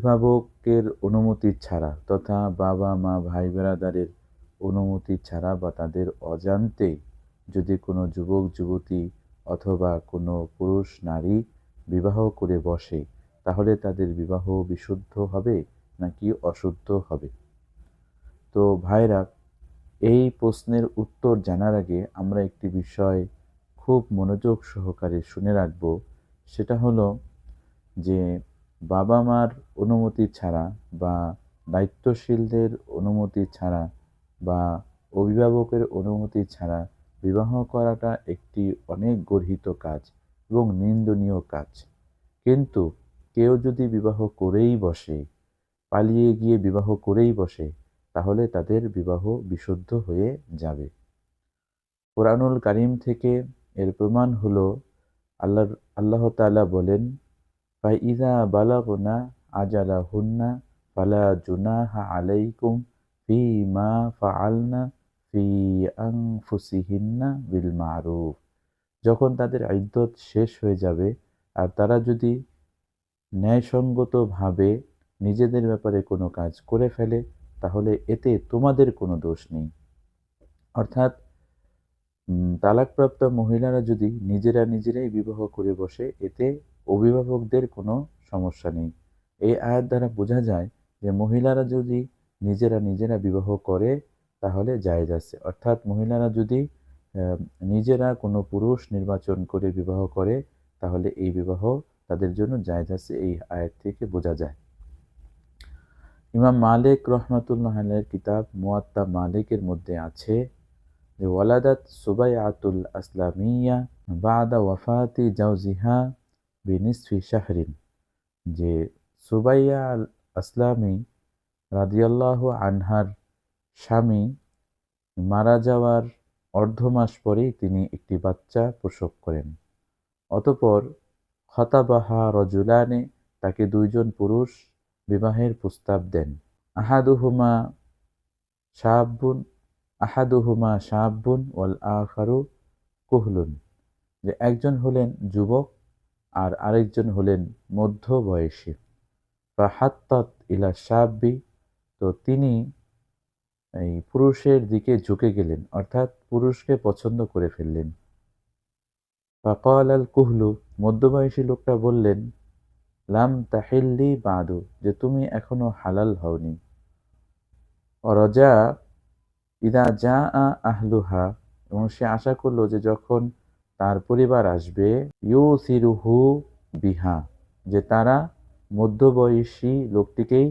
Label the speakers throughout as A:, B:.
A: অভিভাবকের অনুমতি ছাড়া তথা বাবা, মা, ভাই, বেরাদারের অনুমতি ছাড়া বা তাদের অজান্তে যদি কোনো যুবক, যুবতী অথবা কোনো পুরুষ, নারী বিবাহ করে বসে, তাহলে তাদের বিবাহ বিশুদ্ধ হবে নাকি অশুদ্ধ হবে? তো ভাইরা, এই প্রশ্নের উত্তর জানার আগে আমরা একটি বিষয় খুব মনোযোগ সহকারে শুনে রাখব। সেটা হলো যে বাবা মার অনুমতি ছাড়া বা দায়িত্বশীলদের অনুমতি ছাড়া বা অভিভাবকের অনুমতি ছাড়া বিবাহ করাটা একটি অনেক গর্হিত কাজ এবং নিন্দনীয় কাজ। কিন্তু কেউ যদি বিবাহ করেই বসে, পালিয়ে গিয়ে বিবাহ করেই বসে, তাহলে তাদের বিবাহ বিশুদ্ধ হয়ে যাবে। কোরআনুল কারিম থেকে এর প্রমাণ হলো, আল্লাহ আল্লাহ তালা বলেন বা ইদা বালাগনা আজালা হুন্না ফালা জুনাহা আলাইকুম ফি মা ফাআলনা ফি আনফুসিহিন্না বিল মারুফ যখন তাদের ইদ্যত শেষ হয়ে যাবে, আর তারা যদি ন্যায়সঙ্গতভাবে নিজেদের ব্যাপারে কোনো কাজ করে ফেলে, তাহলে এতে তোমাদের কোনো দোষ নেই। অর্থাৎ তালাকপ্রাপ্ত মহিলারা যদি নিজেরা নিজেরাই বিবাহ করে বসে, এতে অভিভাবকদের কোনো সমস্যা নেই। এই আয়াত দ্বারা বোঝা যায় যে মহিলারা যদি নিজেরা নিজেরা বিবাহ করে, তাহলে জায়েজ আছে। অর্থাৎ মহিলারা যদি নিজেরা কোনো পুরুষ নির্বাচন করে বিবাহ করে, তাহলে এই বিবাহ তাদের জন্য জায়েজ আছে এই আয়াত থেকে বোঝা যায়। ইমাম মালিক রহমাতুল্লাহ কিতাব মুয়াত্তা মালিকের মধ্যে আছে যে, ওয়ালাদাত সুবাই আতুল আসলামিয়া বাদা ওয়াফাতি জাউজিহা বিনিসফি শাহরিন, যে সুবাইয়া আল আসলামী রাদিয়াল্লাহ আনহার স্বামী মারা যাওয়ার অর্ধ মাস পরেই তিনি একটি বাচ্চা প্রসব করেন। অতপর খতাবাহা রজুলানে তাকে দুইজন পুরুষ বিবাহের প্রস্তাব দেন। আহাদুহুমা শাহাবুন আহাদুহুমা শাহাবুন ওয়াল আখারু কুহলুন, যে একজন হলেন যুবক আর আরেকজন হলেন মধ্য বয়সী বা হাত্তাত ইলা সাব্বি তো তিনি এই পুরুষের দিকে ঝুঁকে গেলেন, অর্থাৎ পুরুষকে পছন্দ করে ফেললেন। ফাকাল আল কুহলু, মধ্যবয়সী লোকটা বললেন, লাম তাহিল্লি বাদু, যে তুমি এখনও হালাল হওনি। রজা ইদা যা আহলুহা, এবং সে আশা করল যে যখন তার পরিবার আসবে ইউ সিরুহু বিহা, যে তারা মধ্যবয়সী লোকটিকেই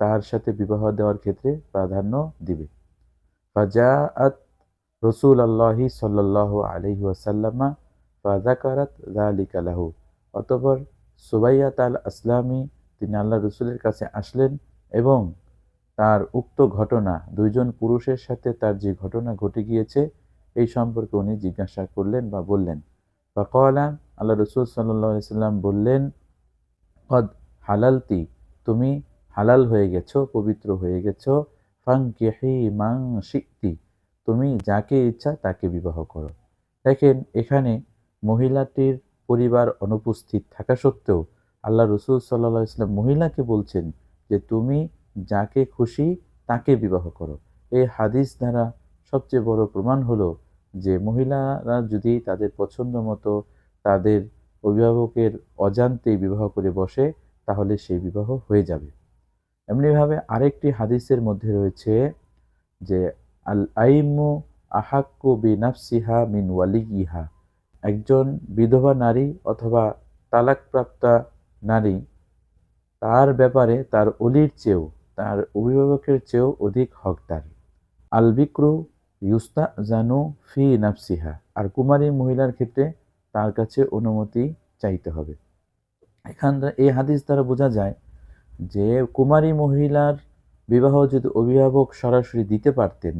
A: তার সাথে বিবাহ দেওয়ার ক্ষেত্রে প্রাধান্য দিবে। ফাজা আত রসুল আল্লাহি সাল্লাহ আলহি ওয়াসাল্লামা ফাজাকারাত জালিকালাহু অতপর সুবাইয়াত আল আসলামী তিনি আল্লাহ রসুলের কাছে আসলেন এবং তার উক্ত ঘটনা, দুইজন পুরুষের সাথে তার যে ঘটনা ঘটে গিয়েছে এই সম্পর্কে উনি জিজ্ঞাসা করলেন বা বললেন। বা কলা আল্লাহ রসুল সাল্লাহ সাল্লাম বললেন, কদ হালালতি, তুমি হালাল হয়ে গেছো, পবিত্র হয়ে গেছো ফাং কেহি মাং শিক্তি তুমি যাকে ইচ্ছা তাকে বিবাহ করো। দেখেন, এখানে মহিলাটির পরিবার অনুপস্থিত থাকা সত্ত্বেও আল্লাহ রসুল সাল্লাহ ইসলাম মহিলাকে বলছেন যে, তুমি যাকে খুশি তাকে বিবাহ করো। এই হাদিস দ্বারা সবচেয়ে বড় প্রমাণ হলো যে মহিলারা যদি তাদের পছন্দ মতো তাদের অভিভাবকের অজান্তে বিবাহ করে বসে, তাহলে সেই বিবাহ হয়ে যাবে। এমনিভাবে আরেকটি হাদিসের মধ্যে রয়েছে যে, আল আইমু আহাক্কু বি নাফসিহা মিন ওয়ালিগিহা। একজন বিধবা নারী অথবা তালাকপ্রাপ্তা নারী, তার ব্যাপারে তার অলির চেয়েও, তার অভিভাবকের চেয়েও অধিক হকদার। আল বিক্রু ইউস্তা জানু ফি নাফসিহা, আর কুমারী মহিলার ক্ষেত্রে তার কাছে অনুমতি চাইতে হবে। এখান এই হাদিস দ্বারা বোঝা যায় যে কুমারী মহিলার বিবাহ যদি অভিভাবক সরাসরি দিতে পারতেন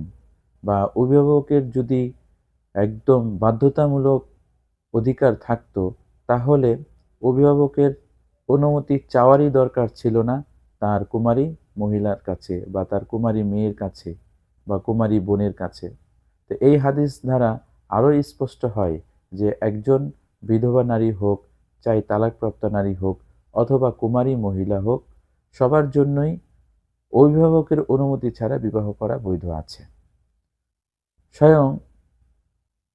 A: বা অভিভাবকের যদি একদম বাধ্যতামূলক অধিকার থাকতো, তাহলে অভিভাবকের অনুমতি চাওয়ারই দরকার ছিল না তার কুমারী মহিলার কাছে বা তার কুমারী মেয়ের কাছে। বা কুমারী বোনের কাছে। তো এই হাদিস দ্বারা আরও স্পষ্ট হয় যে একজন বিধবা নারী হোক, চাই তালাকপ্রাপ্ত নারী হোক অথবা কুমারী মহিলা হোক, সবার জন্যই অভিভাবকের অনুমতি ছাড়া বিবাহ করা বৈধ আছে। স্বয়ং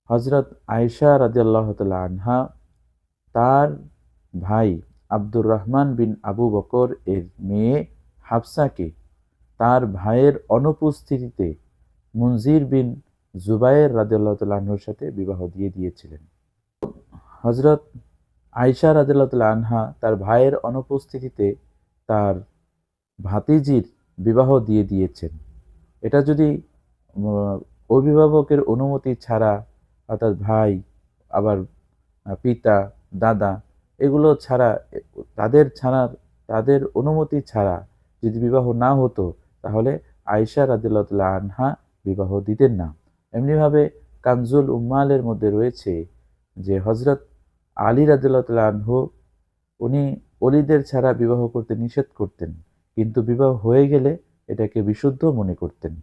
A: হজরত আয়েশা রাদিয়াল্লাহ তাআলা আনহা, তার ভাই আব্দুর রহমান বিন আবু বকর এর মেয়ে হাফসাকে তার ভাইয়ের অনুপস্থিতিতে মুনজির বিন জুবায়ের রাদিয়াল্লাহু তাআলা আনহুর সাথে বিবাহ দিয়ে দিয়েছিলেন। হজরত রাদিয়াল্লাহু তাআলা আনহা তার ভাইয়ের অনুপস্থিতিতে তার ভাতিজির বিবাহ দিয়ে দিয়েছেন। এটা যদি অভিভাবকের অনুমতি ছাড়া অর্থাৎ ভাই, আবার পিতা, দাদা, এগুলো ছাড়া, তাদের ছাড়া তাদের অনুমতি ছাড়া যদি বিবাহ না হতো, তাহলে আয়েশা রাদিল্লাহ আনহা বিবাহ দিতেন না। এমনিভাবে কানজুল উম্মালের মধ্যে রয়েছে যে হজরত আলী আনহু, উনি অলিদের ছাড়া বিবাহ করতে নিষেধ করতেন, কিন্তু বিবাহ হয়ে গেলে এটাকে বিশুদ্ধ মনে করতেন।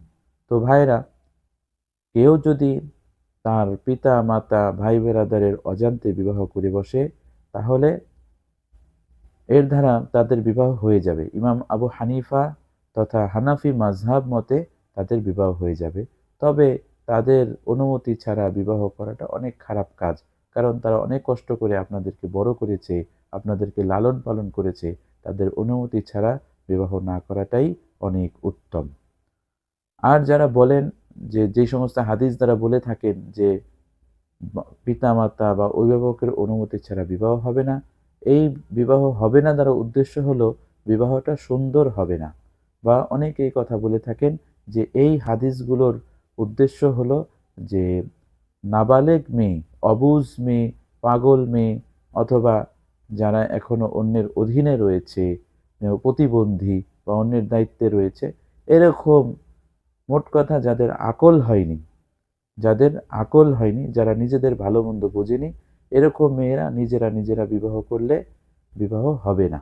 A: তো ভাইরা কেউ যদি তার পিতা, মাতা, ভাই বেরাদারের অজান্তে বিবাহ করে বসে, তাহলে এর দ্বারা তাদের বিবাহ হয়ে যাবে। ইমাম আবু হানিফা তথা হানাফি মাযহাব মতে তাদের বিবাহ হয়ে যাবে। তবে তাদের অনুমতি ছাড়া বিবাহ করাটা অনেক খারাপ কাজ। কারণ তারা অনেক কষ্ট করে আপনাদেরকে বড় করেছে, আপনাদেরকে লালন পালন করেছে। তাদের অনুমতি ছাড়া বিবাহ না করাটাই অনেক উত্তম। আর যারা বলেন যে যেই সমস্ত হাদিস দ্বারা বলে থাকেন যে, পিতামাতা বা অভিভাবকের অনুমতি ছাড়া বিবাহ হবে না, এই বিবাহ হবে না দ্বারা উদ্দেশ্য হলো বিবাহটা সুন্দর হবে না। বা অনেকে এই কথা বলে থাকেন যে এই হাদিসগুলোর উদ্দেশ্য হলো যে নাবালেগ মেয়ে, অবুজ মেয়ে, পাগল মেয়ে অথবা যারা এখনও অন্যের অধীনে রয়েছে, প্রতিবন্ধী বা অন্যের দায়িত্বে রয়েছে, এরকম মোট কথা যাদের আকল হয়নি, যাদের আকল হয়নি, যারা নিজেদের ভালো মন্দ বোঝেনি, এরকম মেয়েরা নিজেরা নিজেরা বিবাহ করলে বিবাহ হবে না।